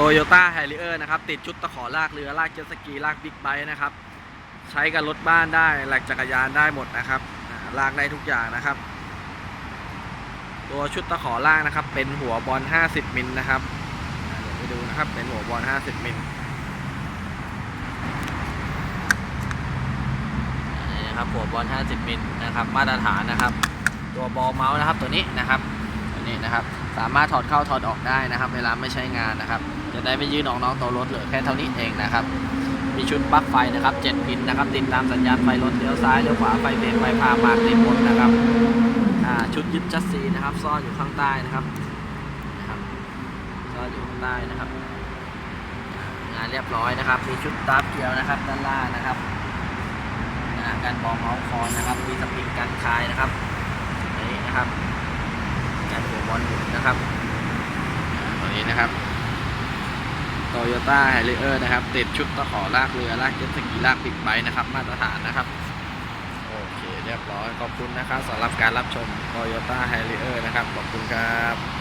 โตโยต้าไฮริเออร์นะครับ ติดชุดตะขอลากเรือ ลากเจ็ตสกี ลากบิ๊กไบค์นะครับ ใช้กับรถบ้านได้หลกจักรยานได้หมดนะครับ ลากได้ทุกอย่างนะครับ ตัวชุดตะขอลากนะครับ เป็นหัวบอล 50 มิลนะครับ เดี๋ยวไปดูนะครับ เป็นหัวบอล 50 มิลนี่นะครับหัวบอล 50 มิลนะครับ มาตรฐานนะครับ ตัวบอลเมาส์นะครับตัวนี้นะครับ นี้นะครับ สามารถถอดเข้าถอดออกได้นะครับ เวลาไม่ใช้งานนะครับ จะได้ไม่ยืดออกน้องตัวรถเหลือแค่เท่านี้เองนะครับ มีชุดปลั๊กไฟนะครับ 7 พินนะครับ ติดตามสัญญาณไฟรถเลี้ยวซ้ายเลี้ยวขวาไฟเบรกไฟพามากติดหมดนะครับชุดยึดจัสซีนะครับ ซ่อนอยู่ข้างใต้นะครับนะครับซ่อนอยู่ข้างใต้นะครับ งานเรียบร้อยนะครับ มีชุดตาร์เกียวนะครับด้านล่างนะครับการบอลเมาส์คอนนะครับ มีสปริงกันคลายนะครับนี่นะครับ การหัวบอลหมุนนะครับตัวนี้นะครับโตโยต้าไฮเลอร์นะครับ ติดชุดตะขอลากเรือลากเจ็ตสกีลากปิดไบนะครับ มาตรฐานนะครับ โอเคเรียบร้อย ขอบคุณนะครับสำหรับการรับชมโตโยต้าไฮเลอร์นะครับ ขอบคุณครับ